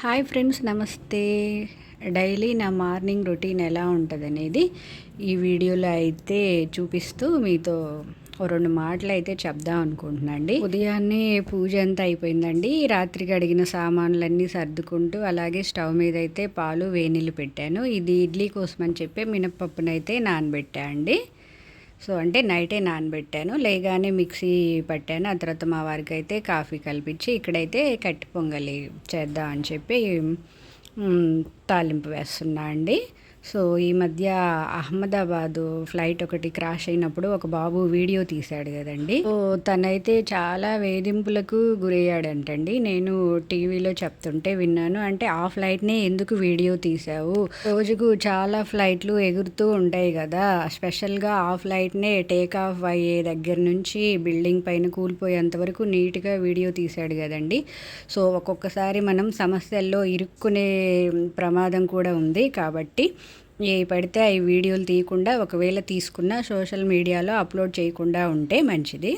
Hi friends నమస్తే. Daily నా morning routine ఎలా ఉంటుంది అనేది ఈ వీడియోలో అయితే చూపిస్తూ మీతో ఓ రెండు మాటలు అయితే చెప్దాం అనుకుంటున్నాండి. ఉదయాన్నే పూజ అంతా అయిపోయిందండి. రాత్రికి అడిగిన సామాన్లన్నీ సర్దుకుంటూ అలాగే స్టవ్ మీద అయితే పాలు వేనీళ్ళు పెట్టాను. ఇది ఇడ్లీ కోసం అని చెప్పి మినప్పప్పునైతే నానబెట్టా అండి. సో అంటే నైటే నానబెట్టాను లేగానే మిక్సీ పట్టాను. ఆ తర్వాత మా వారికి అయితే కాఫీ కల్పించి ఇక్కడైతే కట్టి పొంగలి చేద్దాం అని చెప్పి తాలింపు వేస్తున్నా అండి. సో ఈ మధ్య అహ్మదాబాదు ఫ్లైట్ ఒకటి క్రాష్ అయినప్పుడు ఒక బాబు వీడియో తీశాడు కదండి. సో తనైతే చాలా వేధింపులకు గురయ్యాడంటండి. నేను టీవీలో చెప్తుంటే విన్నాను. అంటే ఆ ఫ్లైట్నే ఎందుకు వీడియో తీసావు రోజుకు చాలా ఫ్లైట్లు ఎగురుతూ ఉంటాయి కదా. స్పెషల్గా ఆ ఫ్లైట్నే టేక్ ఆఫ్ అయ్యే దగ్గర నుంచి బిల్డింగ్ పైన కూలిపోయేంత వరకు నీట్గా వీడియో తీశాడు కదండి. సో ఒక్కొక్కసారి మనం సమస్యల్లో ఇరుక్కునే ప్రమాదం కూడా ఉంది కాబట్టి ఏ పడితే అవి వీడియోలు తీయకుండా ఒకవేళ తీసుకున్న సోషల్ మీడియాలో అప్లోడ్ చేయకుండా ఉంటే మంచిది.